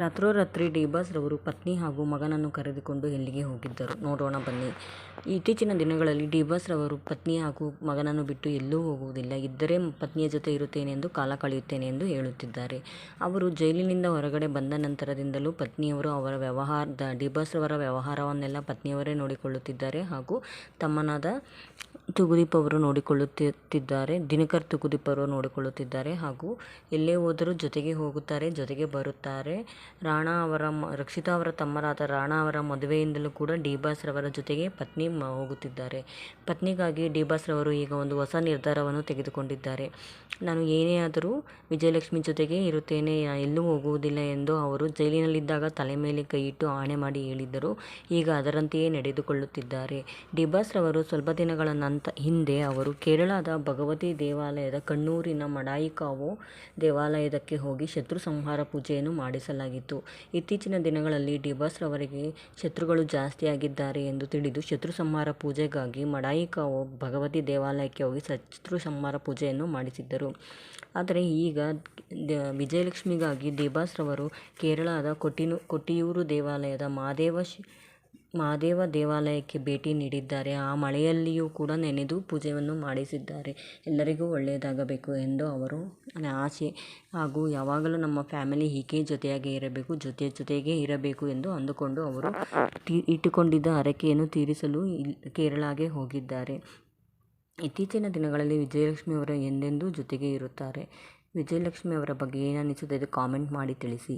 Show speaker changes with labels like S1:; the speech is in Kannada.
S1: ರಾತ್ರೋರಾತ್ರಿ ಡಿ ಬಾಸ್ ರವರು ಪತ್ನಿ ಹಾಗೂ ಮಗನನ್ನು ಕರೆದುಕೊಂಡು ಎಲ್ಲಿಗೆ ಹೋಗಿದ್ದರು. ನೋಡೋಣ ಬನ್ನಿ. ಇತ್ತೀಚಿನ ದಿನಗಳಲ್ಲಿ ಡಿ ಬಾಸ್ ರವರು ಪತ್ನಿ ಹಾಗೂ ಮಗನನ್ನು ಬಿಟ್ಟು ಎಲ್ಲೂ ಹೋಗುವುದಿಲ್ಲ. ಇದ್ದರೆ ಪತ್ನಿಯ ಜೊತೆ ಇರುತ್ತೇನೆ ಎಂದು ಕಾಲ ಕಳೆಯುತ್ತೇನೆ ಎಂದು ಹೇಳುತ್ತಿದ್ದಾರೆ. ಅವರು ಜೈಲಿನಿಂದ ಹೊರಗಡೆ ಬಂದ ನಂತರದಿಂದಲೂ ಪತ್ನಿಯವರು ಅವರ ವ್ಯವಹಾರದ, ಡಿ ಬಾಸ್ ರವರ ವ್ಯವಹಾರವನ್ನೆಲ್ಲ ಪತ್ನಿಯವರೇ ನೋಡಿಕೊಳ್ಳುತ್ತಿದ್ದಾರೆ ಹಾಗೂ ತಮ್ಮನಾದ ತುಗುದೀಪ್ ಅವರು ನೋಡಿಕೊಳ್ಳುತ್ತಿದ್ದಾರೆ. ದಿನಕರ್ ತುಗುದೀಪ್ ಅವರು ನೋಡಿಕೊಳ್ಳುತ್ತಿದ್ದಾರೆ ಹಾಗೂ ಎಲ್ಲೇ ಹೋದರೂ ಜೊತೆಗೆ ಹೋಗುತ್ತಾರೆ, ಜೊತೆಗೆ ಬರುತ್ತಾರೆ. ರಾಣಾ ಅವರ ಮ, ರಕ್ಷಿತಾ ಅವರ ತಮ್ಮರಾದ ರಾಣಾ ಅವರ ಮದುವೆಯಿಂದಲೂ ಕೂಡ ಡಿ ಬಾಸ್ ರವರ ಜೊತೆಗೆ ಪತ್ನಿ ಹೋಗುತ್ತಿದ್ದಾರೆ. ಪತ್ನಿಗಾಗಿ ಡಿ ಬಾಸ್ ರವರು ಈಗ ಒಂದು ಹೊಸ ನಿರ್ಧಾರವನ್ನು ತೆಗೆದುಕೊಂಡಿದ್ದಾರೆ. ನಾನು ಏನೇ ಆದರೂ ವಿಜಯಲಕ್ಷ್ಮಿ ಜೊತೆಗೆ ಇರುತ್ತೇನೆ, ಎಲ್ಲೂ ಹೋಗುವುದಿಲ್ಲ ಎಂದು ಅವರು ಜೈಲಿನಲ್ಲಿದ್ದಾಗ ತಲೆ ಮೇಲೆ ಕೈಯಿಟ್ಟು ಆಣೆ ಮಾಡಿ ಹೇಳಿದ್ದರು. ಈಗ ಅದರಂತೆಯೇ ನಡೆದುಕೊಳ್ಳುತ್ತಿದ್ದಾರೆ. ಡಿ ಬಾಸ್ ರವರು ಸ್ವಲ್ಪ ದಿನಗಳ ನಂತ, ಹಿಂದೆ ಅವರು ಕೇರಳದ ಭಗವತಿ ದೇವಾಲಯದ ಕಣ್ಣೂರಿನ ಮಡಾಯಿಕಾವೋ ದೇವಾಲಯದಕ್ಕೆ ಹೋಗಿ ಶತ್ರು ಸಂಹಾರ ಪೂಜೆಯನ್ನು ಮಾಡಿಸಲಾಗಿತ್ತು ಇತ್ತೀಚಿನ ದಿನಗಳಲ್ಲಿ ಡಿ ಬಾಸ್ ರವರಿಗೆ ಶತ್ರುಗಳು ಜಾಸ್ತಿಯಾಗಿದ್ದಾರೆ ಎಂದು ತಿಳಿದು ಶತ್ರು ಸಂಹಾರ ಪೂಜೆಗಾಗಿ ಮಡಾಯಿಕಾವು ಭಗವತಿ ದೇವಾಲಯಕ್ಕೆ ಹೋಗಿ ಶತ್ರು ಸಂಹಾರ ಪೂಜೆಯನ್ನು ಮಾಡಿಸಿದ್ದರು. ಆದರೆ ಈಗ ವಿಜಯಲಕ್ಷ್ಮಿಗಾಗಿ ಡಿ ಬಾಸ್ ರವರು ಕೇರಳದ ಕೊಟ್ಟಿನು, ಕೊಟ್ಟಿಯೂರು ದೇವಾಲಯದ ಮಹಾದೇವ ಶಿ ಮಹಾದೇವ ದೇವಾಲಯಕ್ಕೆ ಭೇಟಿ ನೀಡಿದ್ದಾರೆ. ಆ ಮಳೆಯಲ್ಲಿಯೂ ಕೂಡ ನೆನೆದು ಪೂಜೆಯನ್ನು ಮಾಡಿಸಿದ್ದಾರೆ. ಎಲ್ಲರಿಗೂ ಒಳ್ಳೆಯದಾಗಬೇಕು ಎಂದು ಅವರು ಆಸೆ ಹಾಗೂ ಯಾವಾಗಲೂ ನಮ್ಮ ಫ್ಯಾಮಿಲಿ ಹೀಗೆ ಜೊತೆಯಾಗಿ ಇರಬೇಕು, ಜೊತೆ ಜೊತೆಗೆ ಇರಬೇಕು ಎಂದು ಅಂದುಕೊಂಡು ಅವರು ಇಟ್ಟುಕೊಂಡಿದ್ದ ಹರಕೆಯನ್ನು ತೀರಿಸಲು ಕೇರಳಗೆ ಹೋಗಿದ್ದಾರೆ. ಇತ್ತೀಚಿನ ದಿನಗಳಲ್ಲಿ ವಿಜಯಲಕ್ಷ್ಮಿ ಅವರು ಎಂದೆಂದೂ ಜೊತೆಗೆ ಇರುತ್ತಾರೆ. ವಿಜಯಲಕ್ಷ್ಮಿ ಅವರ ಬಗ್ಗೆ ಏನನ್ನಿಸುತ್ತದೆ ಕಾಮೆಂಟ್ ಮಾಡಿ ತಿಳಿಸಿ.